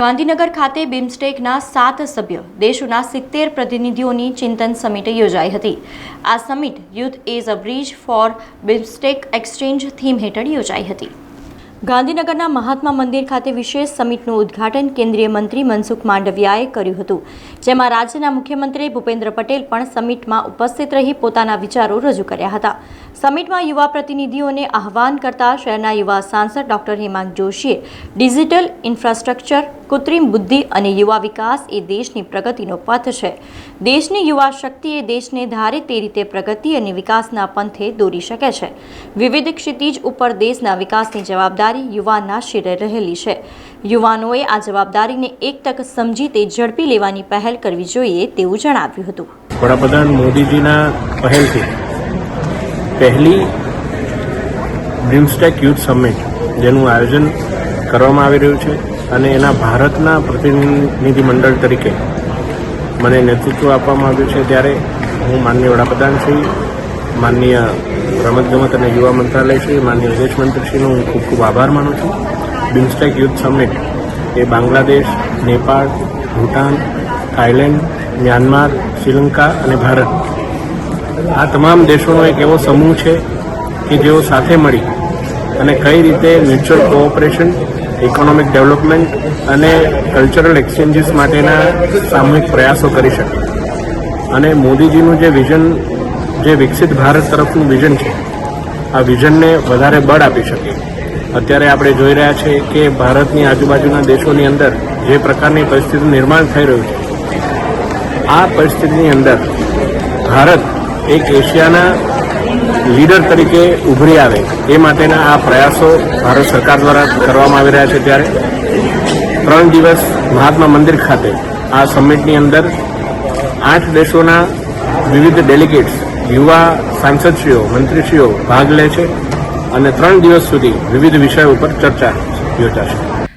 ગાંધીનગર ખાતે બિમસ્ટેકના સાત સભ્ય દેશોના સિત્તેર પ્રતિનિધિઓની ચિંતન સમિટ યોજાઈ હતી. આ summit youth is a bridge for BIMSTEC exchange theme હેઠળ યોજાઈ હતી. ગાંધીનગરના મહાત્મા મંદિર ખાતે વિશેષ સમિટનું ઉદ્ઘાટન કેન્દ્રીય મંત્રી મનસુખ માંડવિયાએ કર્યું હતું. જેમાં રાજ્યના મુખ્યમંત્રી ભૂપેન્દ્ર પટેલ પણ સમિટમાં ઉપસ્થિત રહી પોતાના વિચારો રજૂ કર્યા હતા. સમિટમાં યુવા પ્રતિનિધિઓને આહવાન કરતા શહેરના યુવા સાંસદ ડોક્ટર હેમાંગ જોશીએ ડિજિટલ ઇન્ફ્રાસ્ટ્રક્ચર, કૃત્રિમ બુદ્ધિ અને યુવા વિકાસ એ દેશની પ્રગતિનો પથ છે. દેશની યુવા શક્તિ એ દેશને ધારે તે રીતે પ્રગતિ અને વિકાસના પંથે દોરી શકે છે. વિવિધ ક્ષિતિજ ઉપર દેશના વિકાસની જવાબદારી યુવાના શિરે રહેલી છે. યુવાનોએ આ જવાબદારીને એક તક સમજી તે ઝડપી લેવાની પહેલ કરવી જોઈએ તેવું જણાવ્યું હતું. વડાપ્રધાન મોદીજીના પહેલથી પહેલી બ્રિમસ્ટેક યુથ સમિટ, જેનું આયોજન કરવામાં આવી રહ્યું છે અને એના ભારતના પ્રતિનિધિ તરીકે મને નેતૃત્વ આપવામાં આવ્યું છે. ત્યારે હું માનનીય વડાપ્રધાન શ્રી, માનનીય રમતગમત અને યુવા મંત્રાલય શ્રી, માનનીય વિદેશ મંત્રીશ્રીનો હું ખૂબ ખૂબ આભાર માનું છું. બિમસ્ટેક યુથ સમિટ એ બાંગ્લાદેશ, નેપાળ, ભૂટાન થાઈલેન્ડ મ્યાનમાર, શ્રીલંકા અને ભારત આ તમામ દેશોનો એક એવો સમૂહ છે કે જેઓ સાથે મળી અને કઈ રીતે મ્યુચ્યુઅલ કોઓપરેશન, ઇકોનોમિક ડેવલપમેન્ટ અને કલ્ચરલ એક્સચેન્જીસ માટેના સામૂહિક પ્રયાસો કરી શકે. અને મોદીજીનું જે વિઝન, જે વિકસિત ભારત તરફનું વિઝન છે, આ વિઝનને વધારે બળ આપી શકે. અત્યારે આપણે જોઈ રહ્યા છે કે ભારતની આજુબાજુના દેશોની અંદર જે પ્રકારની પરિસ્થિતિનું નિર્માણ થઈ રહ્યું છે, આ પરિસ્થિતિની અંદર ભારત એક એશિયાના લીડર તરીકે ઉભરી આવે, એ માટેના આ પ્રયાસો ભારત સરકાર દ્વારા કરવામાં આવી રહ્યા છે ત્યારે. ત્રણ દિવસ મહાત્મા મંદિર ખાતે આ સમિટની અંદર આઠ દેશોના વિવિધ ડેલિગેટ્સ, યુવા સાંસદશ્રીઓ, મંત્રીશ્રીઓ ભાગ લે છે અને ત્રણ દિવસ સુધી વિવિધ વિષયો ઉપર ચર્ચા યોજાશે.